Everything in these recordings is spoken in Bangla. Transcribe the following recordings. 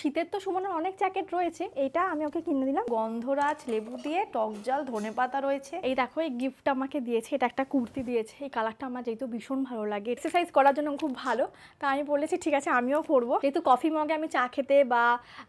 শীতের তো সুমনের অনেক জ্যাকেট রয়েছে এটা আমি ওকে কিনে দিলাম। গন্ধরাজ লেবু দিয়ে টক জল, ধনে পাতা রয়েছে। এই দেখো, এই গিফট আমাকে দিয়েছে, এটা একটা কুর্তি দিয়েছে। এই কালারটা আমার যেহেতু ভীষণ ভালো লাগে। এক্সারসাইজ করার জন্য খুব ভালো, তা আমি বলেছি, ঠিক আছে, আমিও করব যেহেতু কফি মগে আমি চা খেতে বা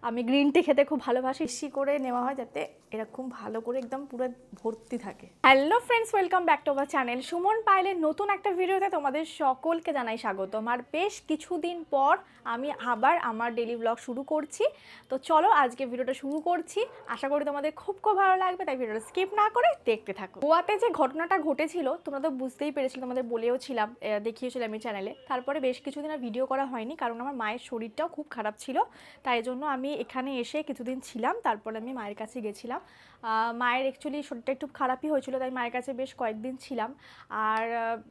আমি গ্রিন টি খেতে খুব ভালোবাসি, বেশি করে নেওয়া হয় যাতে এরকম ভালো করে একদম পুরো ভর্তি থাকে। Hello friends welcome back to our channel Suman পাইলের নতুন একটা ভিডিওতে তোমাদের সকলকে জানাই স্বাগতম। আর বেশ কিছুদিন পর আমি আবার আমার ডেলি ব্লগ শুরু করছি। তো চলো আজকে ভিডিওটা শুরু করছি। আশা করি তোমাদের খুব খুব ভালো লাগবে, তাই ভিডিওটা স্কিপ না করে দেখতে থাকো। গোয়াতে যে ঘটনাটা ঘটেছিল, তোমরা তো বুঝতেই পেরেছিল, তোমাদের বলেও ছিলাম দেখিয়েছিলাম আমি চ্যানেলে তারপরে বেশ কিছুদিন আর ভিডিও করা হয়নি, কারণ আমার মায়ের শরীরটাও খুব খারাপ ছিল। তাই জন্য আমি এখানে এসে কিছুদিন ছিলাম, তারপরে আমি মায়ের কাছে গেছিলাম। মায়ের অ্যাকচুয়ালি শরীরটা একটু খারাপই হয়েছিল, তাই মায়ের কাছে বেশ কয়েকদিন ছিলাম। আর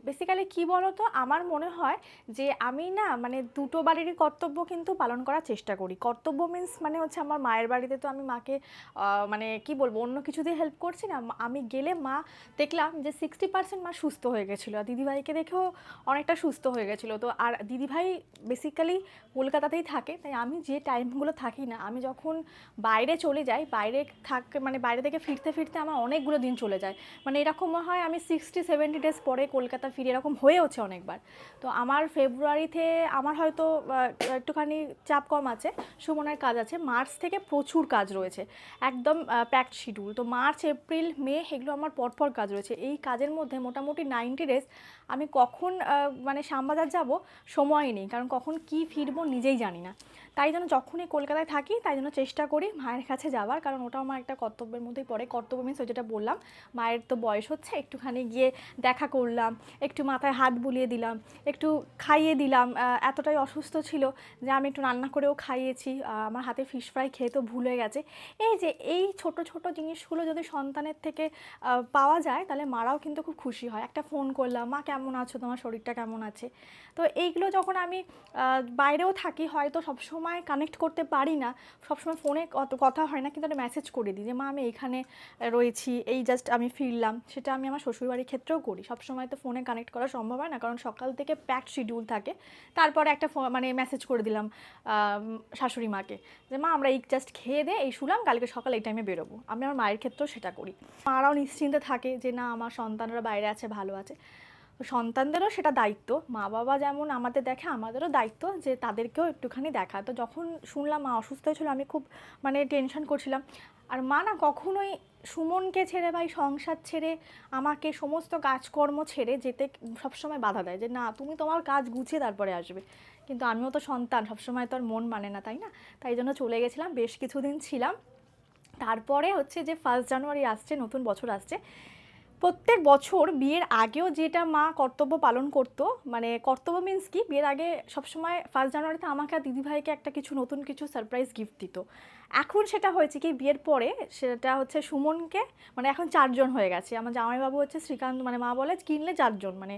বেসিক্যালি কি বলো তো আমার মনে হয় যে আমি না মানে দুটো বাড়িরই কর্তব্য কিন্তু পালন করার চেষ্টা করি। কর্তব্য মিন্স মানে হচ্ছে আমার মায়ের বাড়িতে তো আমি মাকে মানে কি বলব, অন্য কিছু দিয়ে হেল্প করছি না। আমি গেলে মা দেখলাম যে সিক্সটি পার্সেন্ট মা সুস্থ হয়ে গেছিল, আর দিদিভাইকে দেখেও অনেকটা সুস্থ হয়ে গেছিল। তো আর দিদিভাই বেসিক্যালি কলকাতাতেই থাকে, তাই আমি যে টাইমগুলো থাকি না, আমি যখন বাইরে চলে যাই, বাইরে থাক মানে বাইরে থেকে ফিরতে ফিরতে আমার অনেকগুলো দিন চলে যায়। মানে এরকম হয় আমি সিক্সটি সেভেন্টি ডেজ পরে কলকাতা ফিরে এরকম হয়েওছে অনেকবার। তো আমার ফেব্রুয়ারিতে আমার হয়তো একটুখানি চাপ কম আছে, সুমনের কাজ আছে মার্চ থেকে প্রচুর কাজ রয়েছে। একদম প্যাকড শিডিউল তো মার্চ এপ্রিল মে এগুলো আমার পরপর কাজ রয়েছে। এই কাজের মধ্যে মোটামুটি নাইনটি ডেজ আমি কখন মানে শ্যামবাজার যাব সময় নেই। কারণ কখন কি ফিরবো নিজেই জানি না। তাই যেন যখনই কলকাতায় থাকি, তাই জন্য চেষ্টা করি মায়ের কাছে যাওয়ার। কারণ ওটাও আমার একটা কর্তব্যের মধ্যেই পড়ে। কর্তব্য মিন্স যেটা বললাম, মায়ের তো বয়স হচ্ছে, একটুখানি গিয়ে দেখা করলাম, একটু মাথায় হাত বুলিয়ে দিলাম, একটু খাইয়ে দিলাম এতটাই অসুস্থ ছিল যে আমি একটু রান্না করেও খাইয়েছি আমার হাতে ফিশ ফ্রাই খেয়ে তো ভুল হয়ে গেছে। এই যে এই ছোট ছোট জিনিসগুলো যদি সন্তানের থেকে পাওয়া যায়, তাহলে মারাও কিন্তু খুব খুশি হয়। একটা ফোন করলাম, মা, কেমন আছো? তোমার শরীরটা কেমন আছে? তো এইগুলো যখন আমি বাইরেও থাকি, হয়তো সবসময় কানেক্ট করতে পারি না, সবসময় ফোনে কথা হয় না, কিন্তু একটা মেসেজ করে দিই যে, মা, আমি এইখানে রয়েছি, এই জাস্ট আমি ফিরলাম। সেটা আমি আমার শ্বশুরবাড়ির ক্ষেত্রেও করি। সবসময় তো ফোনে কানেক্ট করা সম্ভব হয় না, কারণ সকাল থেকে প্যাকড শিডিউল থাকে। তারপরে একটা মানে মেসেজ করে দিলাম শাশুড়ি মাকে যে, মা, আমরা এই জাস্ট খেয়ে দে এই শুলাম, কালকে সকাল এই টাইমে বেরোবো। আমি আমার মায়ের ক্ষেত্রেও সেটা করি। মারাও নিশ্চিন্তে থাকে যে, না, আমার সন্তানরা বাইরে আছে, ভালো আছে। সন্তানদেরও সেটা দায়িত্ব। মা বাবা যেমন আমাদের দেখে, আমাদেরও দায়িত্ব যে তাদেরকেও একটুখানি দেখা। তো যখন শুনলাম মা অসুস্থ হয়েছিল, আমি খুব মানে টেনশন করছিলাম। আর মা না কখনোই সুমনকে ছেড়ে এই সংসার ছেড়ে আমাকে সমস্ত কাজকর্ম ছেড়ে যেতে সবসময় বাধা দেয় যে, না, তুমি তোমার কাজ গুছিয়ে তারপরে আসবে। কিন্তু আমিও তো সন্তান, সবসময় তো আর মন মানে না, তাই না? তাই জন্য চলে গেছিলাম, বেশ কিছুদিন ছিলাম। তারপরে হচ্ছে যে ফার্স্ট জানুয়ারি আসছে, নতুন বছর আসছে। প্রত্যেক বছর বিয়ের আগেও যেটা মা কর্তব্য পালন করতো মানে কর্তব্য মিন্স কি? বিয়ের আগে সবসময় ফার্স্ট জানুয়ারিতে আমাকে আর দিদিভাইকে একটা কিছু নতুন কিছু সারপ্রাইজ গিফট দিত। এখন সেটা হয়েছে কি, বিয়ের পরে সেটা হচ্ছে সুমনকে মানে এখন চারজন হয়ে গেছে। আমার জামাইবাবু হচ্ছে শ্রীকান্ত মানে মা বলে কিনলে চারজন মানে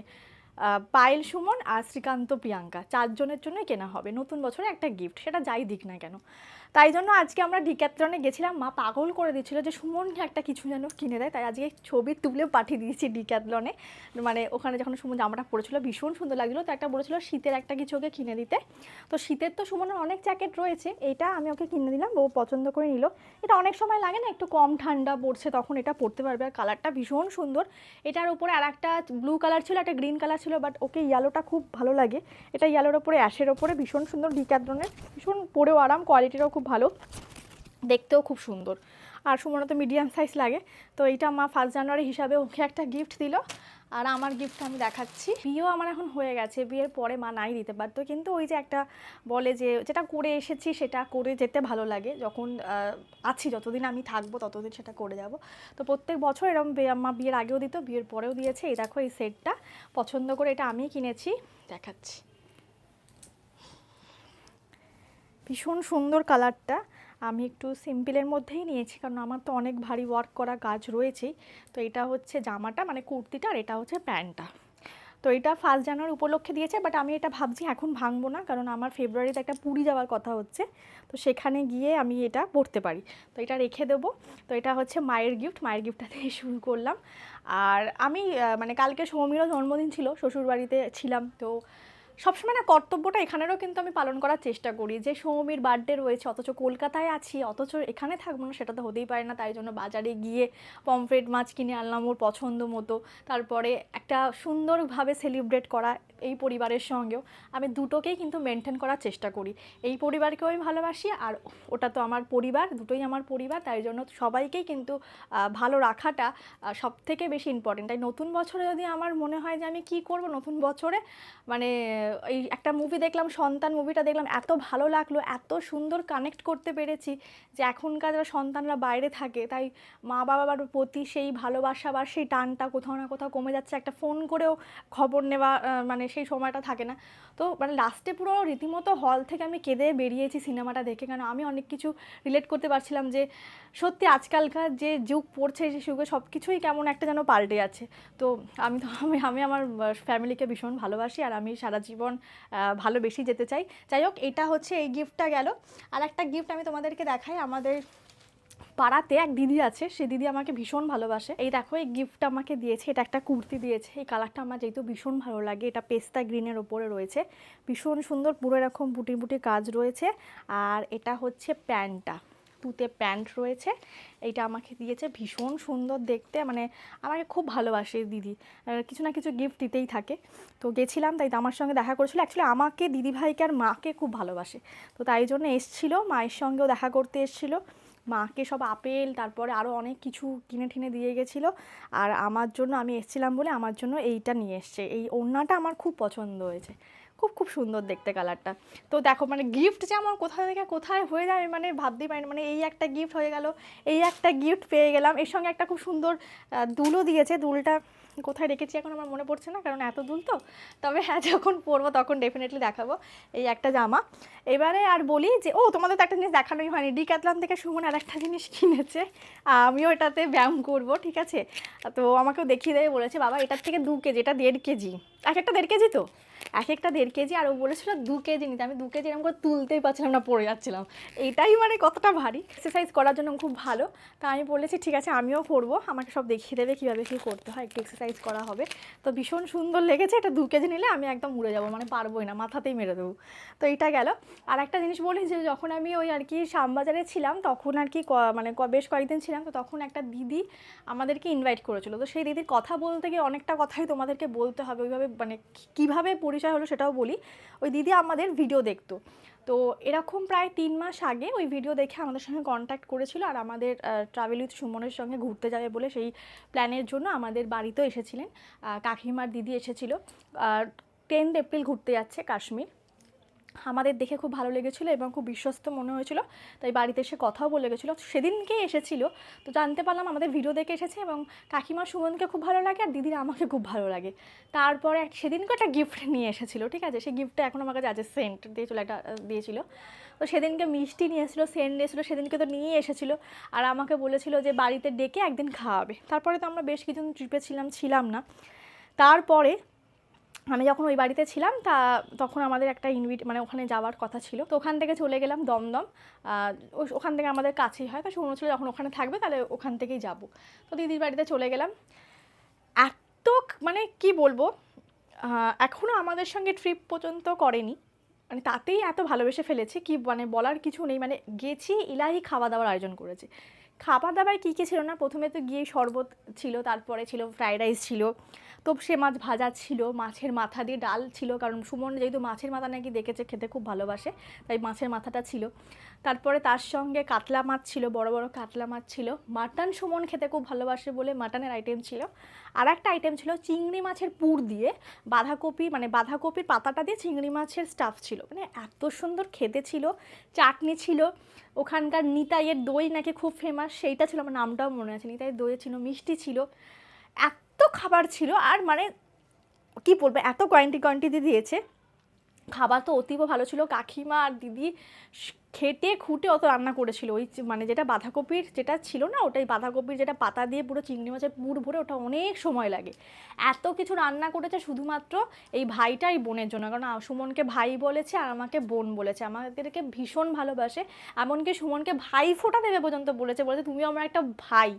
পায়েল সুমন আর শ্রীকান্ত প্রিয়াঙ্কা। চারজনের জন্যই কেনা হবে। নতুন বছরে একটা গিফট সেটা যাই দিক না কেন। তাই জন্য আজকে আমরা ডিক্যাথলনে গেছিলাম। মা পাগল করে দিচ্ছিল যে সুমনকে একটা কিছু যেন কিনে দেয়। তাই আজকে ছবি তুলে পাঠিয়ে দিয়েছি ডিক্যাথলনে। মানে ওখানে যখন সুমন জামাটা পড়েছিল ভীষণ সুন্দর লাগছিল। তো একটা বলেছিল শীতের একটা কিছু ওকে কিনে দিতে। তো শীতের তো সুমনের অনেক জ্যাকেট রয়েছে। এটা আমি ওকে কিনে দিলাম, ও পছন্দ করে নিল। এটা অনেক সময় লাগে না, একটু কম ঠান্ডা পড়ছে তখন এটা পড়তে পারবে। আর কালারটা ভীষণ সুন্দর। এটার উপরে আর একটা ব্লু কালার ছিল, একটা গ্রিন কালার ছিল বাট ওকে ইয়েলোটা খুব ভালো লাগে। এটা ইয়েলোর ওপরে অ্যাশের ওপরে ভীষণ সুন্দর ডিক্যাথলনের, ভীষণ পরেও আরাম কোয়ালিটিটাও খুব ভালো। দেখতেও খুব সুন্দর। আর সুমনে তো মিডিয়াম সাইজ লাগে। তো এইটা মা ফার্স্ট জানুয়ারি হিসাবে ওকে একটা গিফট দিল। আর আমার গিফট আমি দেখাচ্ছি। বিয়েও আমার এখন হয়ে গেছে। বিয়ের পরে মা নাই দিতে পারতো। কিন্তু ওই যে একটা বলে যে যেটা করে এসেছি সেটা করে যেতে ভালো লাগে। যখন আছি, যতদিন আমি থাকব ততদিন সেটা করে যাব। তো প্রত্যেক বছর এরকম মা বিয়ের আগেও দিত, বিয়ের পরেও দিয়েছে। এই দেখো এই সেটটা পছন্দ করে এটা আমি কিনেছি। দেখাচ্ছি। ভীষণ সুন্দর কালারটা। আমি একটু সিম্পলের মধ্যেই নিয়েছি, কারণ আমার তো অনেক ভারী ওয়ার্ক করা কাজ রয়েছেই। তো এটা হচ্ছে জামাটা মানে কুর্তিটা, আর এটা হচ্ছে প্যান্টটা। তো এটা ফার্স্ট জানুয়ারি উপলক্ষে দিয়েছে বাট আমি এটা ভাবছি এখন ভাঙবো না, কারণ আমার ফেব্রুয়ারিতে একটা পুরী যাওয়ার কথা হচ্ছে। তো সেখানে গিয়ে আমি এটা পরতে পারি। তো এটা রেখে দেবো। তো এটা হচ্ছে মায়ের গিফট মায়ের গিফটটা থেকে শুরু করলাম। আর আমি মানে কালকে সৌমিরও জন্মদিন ছিল, শ্বশুরবাড়িতে ছিলাম। তো সবসময় না কর্তব্যটা এখানেরও কিন্তু আমি পালন করার চেষ্টা করি যে সৌমির বার্থডে রয়েছে, অথচ কলকাতায় আছি, অথচ এখানে থাকব না, সেটা তো হতেই পারে না। তাই জন্য বাজারে গিয়ে পমফ্রেট মাছ কিনে আনলাম ওর পছন্দ মতো। তারপরে একটা সুন্দরভাবে সেলিব্রেট করা এই পরিবারের সঙ্গেও। আমি দুটোকেই কিন্তু মেনটেন করার চেষ্টা করি। এই পরিবারকেও আমি ভালোবাসি আর ওটা তো আমার পরিবার, দুটোই আমার পরিবার। তাই জন্য সবাইকেই কিন্তু ভালো রাখাটা সব থেকে বেশি ইম্পর্টেন্ট তাই নতুন বছরে যদি আমার মনে হয় যে আমি কি করব নতুন বছরে মানে এই একটা মুভি দেখলাম, সন্তান মুভিটা দেখলাম, এত ভালো লাগল, এত সুন্দর কানেক্ট করতে পেরেছি যে এখনকার যারা সন্তানরা বাইরে থাকে, তাই মা বাবার প্রতি সেই ভালোবাসা বা সেই টানটা কোথাও না কোথাও কমে যাচ্ছে, একটা ফোন করেও খবর নেওয়া মানে সেই সময়টা থাকে না। তো মানে লাস্টে পুরো রীতিমতো হল থেকে আমি কেঁদে বেরিয়েছি সিনেমাটা দেখে কারণ আমি অনেক কিছু রিলেট করতে পারছিলাম যে সত্যি আজকালকার যে যুগ পড়ছে সে যুগে সব কিছুই কেমন একটা যেন পাল্টে যাচ্ছে। তো আমি তো, আমি আমি আমার ফ্যামিলিকে ভীষণ ভালোবাসি আর আমি সারা জীবন আহ, ভালোবেসে যেতে চাই। যাই হোক এটা হচ্ছে এই গিফটটা গেল। আর একটা গিফট আমি তোমাদেরকে দেখাই। আমাদের পাড়াতে এক দিদি আছে। সে দিদি আমাকে ভীষণ ভালোবাসে। এই দেখো এই গিফটটা আমাকে দিয়েছে। এটা একটা কুর্তি দিয়েছে। এই কালারটা আমার যেহেতু ভীষণ ভালো লাগে। এটা পেস্তা গ্রিনের ওপরে রয়েছে। ভীষণ সুন্দর পুরো এরকম বুটি বুটি কাজ রয়েছে। আর এটা হচ্ছে প্যান্টটা। তুতে প্যান্ট রয়েছে। এইটা আমাকে দিয়েছে। ভীষণ সুন্দর দেখতে। মানে আমাকে খুব ভালোবাসে দিদি। কিছু না কিছু গিফট দিতেই থাকে। তো গেছিলাম, তাই আমার সঙ্গে দেখা করেছিল। অ্যাকচুয়ালি আমাকে, দিদিভাইকে আর মাকে খুব ভালোবাসে। তো তাই জন্য এসছিল, মায়ের সঙ্গেও দেখা করতে এসছিল। মাকে সব আপেল, তারপরে আরও অনেক কিছু কিনে টিনে দিয়ে গেছিল। আর আমার জন্য, আমি এসছিলাম বলে আমার জন্য এইটা নিয়ে এসছে। এই ওড়নাটা আমার খুব পছন্দ হয়েছে। খুব খুব সুন্দর দেখতে কালারটা তো দেখো মানে গিফট যে আমার কোথা থেকে কোথায় হয়ে যায় মানে ভাবতেই পারি। মানে এই একটা গিফট হয়ে গেল, এই একটা গিফট পেয়ে গেলাম। এর সঙ্গে একটা খুব সুন্দর দুলও দিয়েছে। দুলটা কোথায় রেখেছি এখন আমার মনে পড়ছে না, কারণ এত দুল তো। তবে হ্যাঁ যখন পরবো তখন ডেফিনেটলি দেখাবো এই একটা জামা। এবারে আর বলি যে, ও, তোমাদের তো একটা জিনিস দেখানোই হয়নি। ডিক্যাথলন থেকে সুমন আর একটা জিনিস কিনেছে। আমিও এটাতে ব্যায়াম করব, ঠিক আছে? তো আমাকেও দেখিয়ে দেবে বলেছে, বাবা, এটার থেকে দু কেজি, এটা দেড় কেজি। এক একটা দেড় কেজি তো? এক একটা দেড় কেজি, আর ও বলেছিল দু কেজি নিতে। আমি দু কেজি এরকম করে তুলতেই পারছিলাম না, পড়ে যাচ্ছিলাম। এটাই মানে কতটা ভারী। এক্সারসাইজ করার জন্য খুব ভালো। তা আমি বলেছি, ঠিক আছে, আমিও করব আমাকে সব দেখিয়ে দেবে কীভাবে কী করতে হয়, একটু এক্সারসাইজ করা হবে। তো ভীষণ সুন্দর লেগেছে। এটা দু কেজি নিলে আমি একদম উড়ে যাব মানে পারবোই না, মাথাতেই মেরে দেবো। তো এটা গেল। আর একটা জিনিস বলি যে, যখন আমি ওই আর কি শ্যামবাজারে ছিলাম, তখন আর কি মানে বেশ কয়েকদিন ছিলাম, তো তখন একটা দিদি আমাদেরকে ইনভাইট করেছিল। তো সেই দিদির কথা বলতে গিয়ে অনেকটা কথাই তোমাদেরকে বলতে হবে। ওইভাবে মানে কীভাবে পরিচয় হলো সেটাও বলি। ওই দিদি আমাদের ভিডিও দেখতো। তো এরকম প্রায় তিন মাস আগে ওই ভিডিও দেখে আমাদের সঙ্গে কন্ট্যাক্ট করেছিল আর আমাদের ট্রাভেল উইথ সুমনের সঙ্গে ঘুরতে যাবে বলে সেই প্ল্যানের জন্য আমাদের বাড়িতেও এসেছিলেন। কাকিমার দিদি এসেছিল। টেন্থ এপ্রিল ঘুরতে যাচ্ছে কাশ্মীর। আমাদের দেখে খুব ভালো লেগেছিলো এবং খুব বিশ্বস্ত মনে হয়েছিল। তাই বাড়িতে এসে কথাও বলে গেছিল। সেদিনকেই এসেছিল। তো জানতে পারলাম আমাদের ভিডিও দেখে এসেছে এবং কাকিমা সুমনকে খুব ভালো লাগে আর দিদির আমাকে খুব ভালো লাগে। তারপরে সেদিনকে একটা গিফট নিয়ে এসেছিল, ঠিক আছে? সেই গিফটটা এখন আমার কাছে আছে সেন্ট দিয়েছিল একটা দিয়েছিল। তো সেদিনকে মিষ্টি নিয়ে এসেছিল, সেন্ট দিয়েছিলো সেদিনকে তো নিয়ে এসেছিল। আর আমাকে বলেছিল যে বাড়িতে ডেকে একদিন খাওয়াবে। তারপরে তো আমরা বেশ কিছুদিন ট্রিপে ছিলাম ছিলাম না। তারপরে আমি যখন ওই বাড়িতে ছিলাম, তা তখন আমাদের একটা ইনভিট মানে ওখানে যাওয়ার কথা ছিল। তো ওখান থেকে চলে গেলাম দমদম। ওখান থেকে আমাদের কাছেই হয়। শুনো ছিল যখন ওখানে থাকবে, তাহলে ওখান থেকেই যাব। তো দিদির বাড়িতে চলে গেলাম। এত মানে কি বলব? এখনও আমাদের সঙ্গে ট্রিপ পর্যন্ত করেনি। মানে তাতেই এত ভালোবেসে ফেলেছে কি মানে বলার কিছু নেই। মানে গেছি, ইলাহি খাওয়া দাওয়ার আয়োজন করেছে। খাবার দাবার কী কী ছিল না? প্রথমে তো গিয়ে শরবত ছিল, তারপরে ছিল ফ্রাইড রাইস ছিল। তোপসে মাছ ভাজা ছিল, মাছের মাথা দিয়ে ডাল ছিল, কারণ সুমন যেহেতু মাছের মাথা নাকি দেখেছে, খেতে খুব ভালোবাসে, তাই মাছের মাথাটা ছিল। তারপরে তার সঙ্গে কাতলা মাছ ছিল, বড় বড় কাতলা মাছ ছিল। মাটন সুমন খেতে খুব ভালোবাসে বলে মাটনের আইটেম ছিল। আর একটা আইটেম ছিল চিংড়ি মাছের পুর দিয়ে বাঁধাকপি মানে বাঁধাকপির পাতাটা দিয়ে চিংড়ি মাছের স্টাফ ছিল। মানে এত সুন্দর খেতে ছিল, চাটনি ছিল। ওখানকার নিতাইয়ের দই নাকি খুব ফেমাস সেইটা ছিল, আমার নামটাও মনে আছে। নিতাইয়ের দই ছিল, মিষ্টি ছিল। এত খাবার ছিল আর মানে কি বলব, এত কোয়ান্টি কোয়ান্টিটি দিয়েছে। খাবার তো অতীব ভালো ছিল। কাকিমা আর দিদি খেটে খুঁটে অত রান্না করেছিল। ওই মানে যেটা বাঁধাকপির যেটা ছিল না ওটাই বাঁধাকপির যেটা পাতা দিয়ে পুরো চিংড়ি মাছের পুর ভরে ওটা অনেক সময় লাগে। এত কিছু রান্না করেছে শুধুমাত্র এই ভাইটা এই বোনের জন্য। কারণ সুমনকে ভাই বলেছে আর আমাকে বোন বলেছে। আমাদেরকে ভীষণ ভালোবাসে। এমনকি সুমনকে ভাই ফোটা দেবে পর্যন্ত বলেছে। বলেছে তুমি আমার একটা ভাই।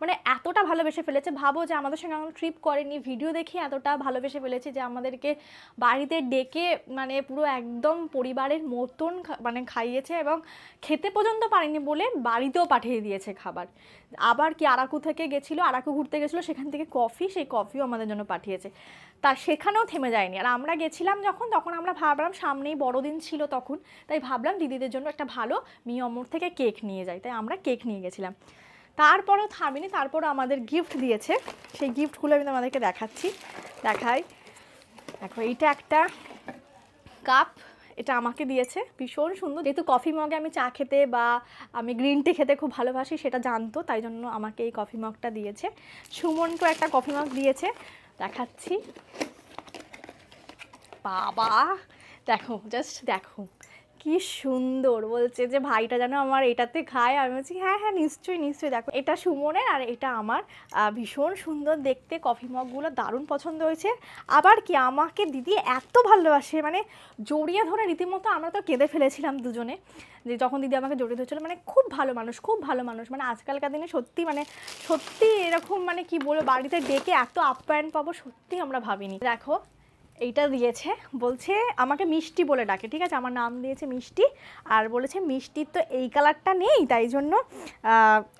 মানে এতটা ভালোবেসে ফেলেছে। ভাবো যে আমাদের সঙ্গে এখন ট্রিপ করেনি। ভিডিও দেখে এতটা ভালোবেসে ফেলেছে যে আমাদেরকে বাড়িতে ডেকে মানে পুরো একদম পরিবারের মতন মানে খাইয়েছে। এবং খেতে পর্যন্ত পারেনি বলে বাড়িতেও পাঠিয়ে দিয়েছে খাবার। আবার কি আরাকু থেকে গেছিল, আরাকু ঘুরতে গেছিল, সেখান থেকে কফি, সেই কফিও আমাদের জন্য পাঠিয়েছে। তা সেখানেও থেমে যায়নি। আর আমরা গেছিলাম যখন, তখন আমরা ভাবলাম সামনেই বড়দিন ছিল তখন, তাই ভাবলাম দিদিদের জন্য একটা ভালো মি অমর থেকে কেক নিয়ে যাই, তাই আমরা কেক নিয়ে গেছিলাম। তারপরেও থামিনি, তারপরও আমাদের গিফট দিয়েছে। সেই গিফটগুলো আমি তোমাদেরকে দেখাচ্ছি। দেখাই। দেখো, এইটা একটা কাপ। এটা আমাকে দিয়েছে। ভীষণ সুন্দর। যেহেতু কফি মগে আমি চা খেতে বা আমি গ্রিন টি খেতে খুব ভালোবাসি, সেটা জানতো, তাই জন্য আমাকে এই কফি মগটা দিয়েছে। সুমনকেও একটা কফি মগ দিয়েছে। দেখাচ্ছি। বাবা! দেখো জাস্ট দেখো। কি সুন্দর। বলছে যে, ভাইটা যেন আমার এটাতে খায়। আমি বলছি হ্যাঁ হ্যাঁ নিশ্চয়ই নিশ্চয়ই। দেখো, এটা সুমনের আর এটা আমার। ভীষণ সুন্দর দেখতে। কফি মগগুলো দারুণ পছন্দ হয়েছে। আবার কি, আমাকে দিদি এত ভালোবাসে। মানে জড়িয়ে ধরে রীতিমতো আমরা তো কেঁদে ফেলেছিলাম দুজনে। যে, যখন দিদি আমাকে জড়িয়ে ধরেছিল মানে খুব ভালো মানুষ, খুব ভালো মানুষ। মানে আজকালকার দিনে সত্যি মানে সত্যি এরকম মানে কি বলব, বাড়িতে ডেকে এত আপ্যায়ন পাবো, সত্যি আমরা ভাবিনি। দেখো এইটা দিয়েছে, বলছে আমাকে মিষ্টি বলে ডাকে, ঠিক আছে? আমার নাম দিয়েছে মিষ্টি, আর বলেছে মিষ্টির তো এই কালারটা নেই, তাই জন্য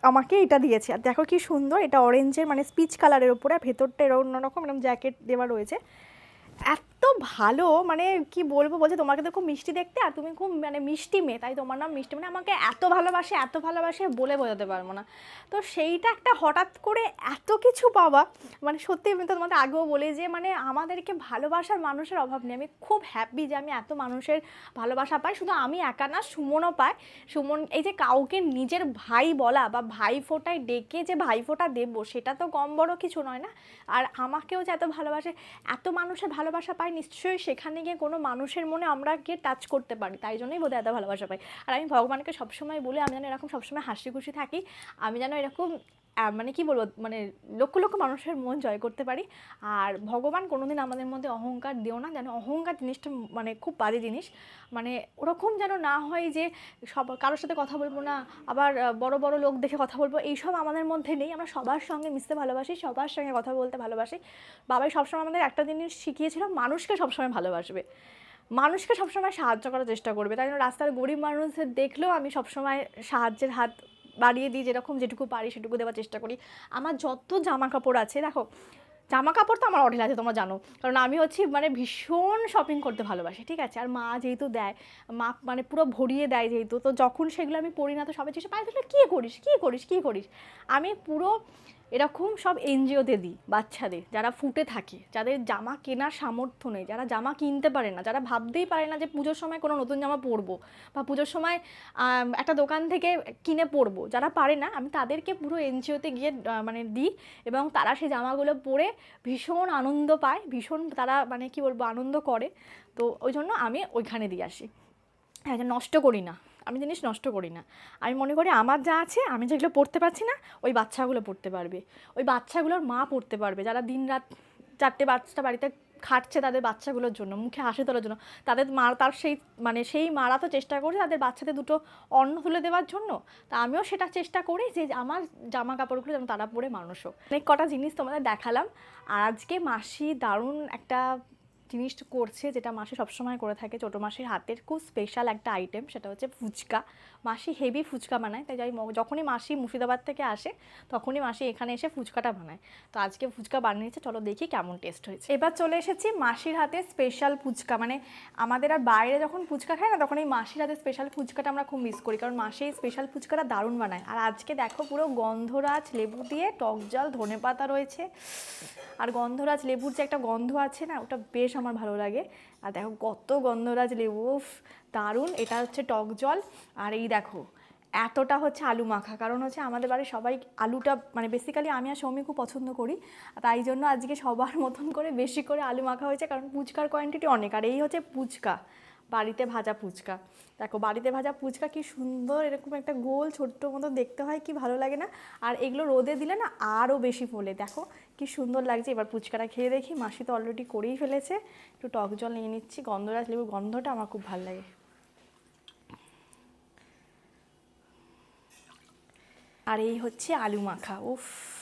আমাকে এটা দিয়েছে। আর দেখো কি সুন্দর, এটা অরেঞ্জের মানে স্পিচ কালারের ওপরে ভেতরটা এরকম অন্যরকম, এরকম জ্যাকেট দেওয়া রয়েছে। এত ভালো মানে কি বলব, বলছে তোমাকে তো খুব মিষ্টি দেখতে আর তুমি খুব মানে মিষ্টি মেয়ে, তাই তোমার নাম মিষ্টি মানে আমাকে এত ভালোবাসে এত ভালোবাসে বলে বোঝাতে পারব না। তো সেইটা একটা হঠাৎ করে এত কিছু পাওয়া মানে সত্যি আমি তো তোমাদের আগেও বলি যে মানে আমাদেরকে ভালোবাসার মানুষের অভাব নেই। আমি খুব হ্যাপি যে আমি এত মানুষের ভালোবাসা পাই, শুধু আমি একা না, সুমনও পাই সুমন, এই যে কাউকে নিজের ভাই বলা বা ভাই ফোটায় ডেকে যে ভাই ফোঁটা দেবো, সেটা তো কম বড় কিছু নয় না? আর আমাকেও যে এত ভালোবাসে, এত মানুষের ভালোবাসা পাই নিশ্চয়ই সেখানে গিয়ে কোনো মানুষের মনে আমরা গিয়ে টাচ করতে পারি। তাই জন্যই বোধহয় এত ভালোবাসা পাই। আর আমি ভগবানকে সবসময় বলে, আমি যেন এরকম সবসময় হাসি খুশি থাকি, আমি যেন এরকম মানে কি বলব মানে লক্ষ লক্ষ মানুষের মন জয় করতে পারি। আর ভগবান কোনোদিন আমাদের মধ্যে অহংকার দিও না, যেন অহংকার জিনিসটা মানে খুব বাজে জিনিস। মানে ওরকম যেন না হয় যে সব, কারোর সাথে কথা বলব না, আবার বড় বড় লোক দেখে কথা বলব, এইসব আমাদের মধ্যে নেই। আমরা সবার সঙ্গে মিশতে ভালোবাসি, সবার সঙ্গে কথা বলতে ভালোবাসি। বাবাই সবসময় আমাদের একটা জিনিস শিখিয়েছিল, মানুষকে সবসময় ভালোবাসবে। মানুষকে সবসময় সাহায্য করার চেষ্টা করবে। তাই জন্য রাস্তার গরিব মানুষদের দেখলেও আমি সবসময় সাহায্যের হাত বাড়িয়ে দিই, যেরকম যেটুকু পারি সেটুকু দেওয়ার চেষ্টা করি। আমার যত জামা কাপড় আছে, দেখো জামা কাপড় তো আমার অঢেল আছে, তোমরা জানো। কারণ আমি হচ্ছি মানে ভীষণ শপিং করতে ভালোবাসি, ঠিক আছে? আর মা যেহেতু দেয়, মা মানে পুরো ভরিয়ে দেয় যেহেতু, তো যখন সেগুলো আমি পড়ি না, তো সবাই চেষ্টা পাই কী করিস? কী করিস? কী করিস? আমি পুরো এরকম সব এনজিওতে দিই বাচ্চাদের, যারা ফুটে থাকে, যাদের জামা কেনার সামর্থ্য নেই, যারা জামা কিনতে পারে না, যারা ভাবতেই পারে না যে পুজোর সময় কোনো নতুন জামা পরবো বা পুজোর সময় একটা দোকান থেকে কিনে পরবো, যারা পারে না, আমি তাদেরকে পুরো এনজিওতে গিয়ে মানে দিই এবং তারা সেই জামাগুলো পরে ভীষণ আনন্দ পায়, ভীষণ তারা মানে কি বলব, আনন্দ করে। তো ওই জন্য আমি ওইখানে দিয়ে আসি। হ্যাঁ নষ্ট করি না। আমি জিনিস নষ্ট করি না। আমি মনে করি আমার যা আছে, আমি যেগুলো পড়তে পারছি না, ওই বাচ্চাগুলো পড়তে পারবে। ওই বাচ্চাগুলোর মা পড়তে পারবে। যারা দিন রাত চারটে বাচ্চা বাড়িতে খাটছে তাদের বাচ্চাগুলোর জন্য, মুখে হাসি তোলার জন্য। তাদের মা, তার সেই মানে সেই মারা তো চেষ্টা করছে তাদের বাচ্চাদের দুটো অন্ন তুলে দেওয়ার জন্য। তা আমিও সেটা চেষ্টা করি যে আমার জামা কাপড়গুলো যেন তারা পরে মানুষ হোক। অনেক কটা জিনিস তোমাদের দেখালাম। আর আজকে মাসি দারুণ একটা জিনিস করছে যেটা মাসি সবসময় করে থাকে। ছোটো মাসির হাতের খুব স্পেশাল একটা আইটেম সেটা হচ্ছে ফুচকা। মাসি হেভি ফুচকা বানায়, তাই যাই যখনই মাসি মুর্শিদাবাদ থেকে আসে, তখনই মাসি এখানে এসে ফুচকাটা বানায়। তো আজকে ফুচকা বানিয়েছে, চলো দেখি কেমন টেস্ট হয়েছে। এবার চলে এসেছি মাসির হাতে স্পেশাল ফুচকা। মানে আমাদের আর বাইরে যখন ফুচকা খাই না, তখন এই মাসির হাতে স্পেশাল ফুচকাটা আমরা খুব মিস করি। কারণ মাসি স্পেশাল ফুচকাটা দারুণ বানায়। আর আজকে দেখো পুরো গন্ধরাজ লেবু দিয়ে টক জল ধনে পাতা রয়েছে। আর গন্ধরাজ লেবুর যে একটা গন্ধ আছে না, ওটা বেশ আমার ভালো লাগে। আর দেখো কত গন্ধরাজ লেবু উফ, দারুণ। এটা হচ্ছে টক জল। আর এই দেখো এতটা হচ্ছে আলু মাখা। কারণ হচ্ছে আমাদের বাড়ির সবাই আলুটা মানে বেসিক্যালি আমি আর সৌমি খুব পছন্দ করি। তাই জন্য আজকে সবার মতন করে বেশি করে আলু মাখা হয়েছে। কারণ পুচকার কোয়ান্টিটি অনেক। আর এই হচ্ছে ফুচকা বাড়িতে ভাজা ফুচকা। দেখো, বাড়িতে ভাজা ফুচকা কি সুন্দর, এরকম একটা গোল ছোট্ট মতো দেখতে হয়, কি ভালো লাগে না? আর এগুলো রোদে দিলে না আরও বেশি ফোলে। দেখো, কি সুন্দর লাগছে। এবার ফুচকাটা খেয়ে দেখি, মাসি তো অলরেডি করেই ফেলেছে। একটু টক জল নিয়ে নিচ্ছি, গন্ধরাজ লেবুর গন্ধটা আমার খুব ভালো লাগে। আর এই হচ্ছে আলু মাখা, উফ।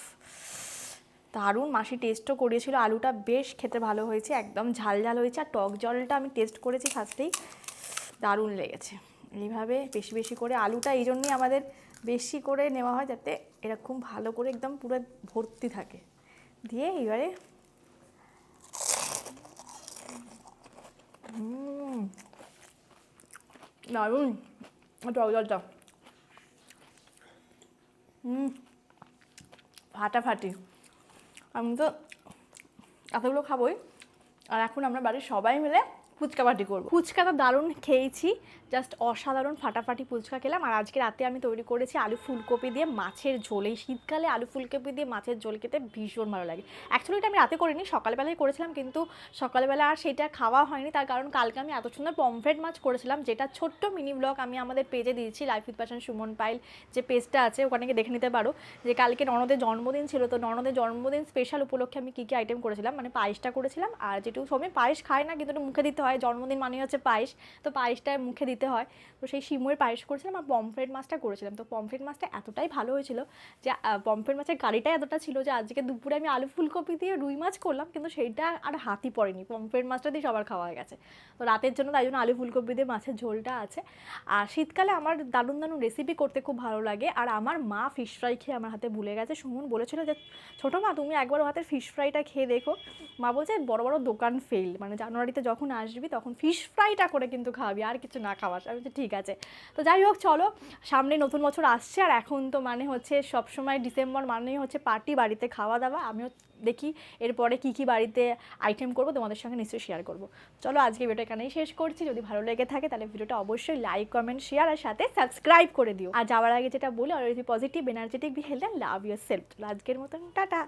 দারুণ মাসি টেস্টও করিয়েছিল। আলুটা বেশ খেতে ভালো হয়েছে, একদম ঝাল ঝাল হয়েছে। আর টক জলটা আমি টেস্ট করেছি ফার্স্টেই দারুণ লেগেছে। এইভাবে বেশি বেশি করে আলুটা এই জন্যই আমাদের বেশি করে নেওয়া হয় যাতে এরকম ভালো করে একদম পুরো ভর্তি থাকে। দিয়ে এবারে দারুণ টক জলটা। হুম ফাটাফাটি। আমি তো এতগুলো খাবোই। আর এখন আমরা বাড়ির সবাই মিলে ফুচকা পাটি করব। ফুচকাটা দারুণ খেয়েছি। জাস্ট অসাধারণ ফাটাফাটি ফুচকা খেলাম। আর আজকে রাতে আমি তৈরি করেছি আলু ফুলকপি দিয়ে মাছের ঝোল। এই শীতকালে আলু ফুলকপি দিয়ে মাছের ঝোল খেতে ভীষণ ভালো লাগে। অ্যাকচুয়ালি এটা আমি রাতে করিনি, সকালবেলায় করেছিলাম কিন্তু সকালবেলা আর সেটা খাওয়া হয়নি। তার কারণ কালকে আমি এত সুন্দর পমফ্রেট মাছ করেছিলাম, যেটা ছোট্ট মিনি ব্লগ আমি আমাদের পেজে দিয়েছি life with passion Suman Pail যে পেজটা আছে, ওখানে দেখে নিতে পারো। যে কালকে ননদের জন্মদিন ছিল, তো ননদের জন্মদিন স্পেশাল উপলক্ষে আমি কী কী আইটেম করেছিলাম মানে পায়েসটা করেছিলাম। আর যেটুকু সময় পায়েস খায় না, কিন্তু মুখে দিতে হয়। জন্মদিন মানে হচ্ছে পায়েস। তো পায়েসটা মুখে দিতে হয়। তো সেই শিমুয়ের পায়েস করেছিলাম আর পমফ্রেট মাছটা করেছিলাম। তো পমফ্রেট মাছটা এতটাই ভালো হয়েছিল যে পমফ্রেট মাছের গাড়িটাই এতটা ছিল যে, আজকে দুপুরে আমি আলু ফুলকপি দিয়ে রুই মাছ করলাম, কিন্তু সেইটা আর হাতি পড়েনি। পমফ্রেট মাছটা দিয়ে সবার খাওয়া হয়ে গেছে। তো রাতের জন্য তাই জন্য আলু ফুলকপি দিয়ে মাছের ঝোলটা আছে। আর শীতকালে আমার দারুণ দারুণ রেসিপি করতে খুব ভালো লাগে। আর আমার মা ফিশ ফ্রাই খেয়ে আমার হাতে ভুলে গেছে। সুমন বলেছিল যে, ছোটো মা, তুমি একবার ও হাতের ফিশ ফ্রাইটা খেয়ে দেখো। মা বলছে, বড় বড় দোকান ফেল মানে জানুয়ারিতে যখন আসবি, তখন ফিশ ফ্রাইটা করে কিন্তু খাওয়াবি আর কিছু না খাওয়াস আমি বলছি, ঠিক আছে। তো যাই হোক, চলো, সামনে নতুন বছর আসছে আর এখন তো মানে হচ্ছে সবসময় ডিসেম্বর মানেই হচ্ছে পার্টি, বাড়িতে খাওয়া দাওয়া। আমিও দেখি এরপরে কী কী বাড়িতে আইটেম করব, তোমাদের সঙ্গে নিশ্চয়ই শেয়ার করব। চলো, আজকে ভিডিওটা এখানেই শেষ করছি। যদি ভালো লেগে থাকে, তাহলে ভিডিওটা অবশ্যই লাইক কমেন্ট শেয়ার আর সাথে সাবস্ক্রাইব করে দিও। আর যাওয়ার আগে যেটা বলি already positive energetic be health and love yourself আজকের মতন, টাটা।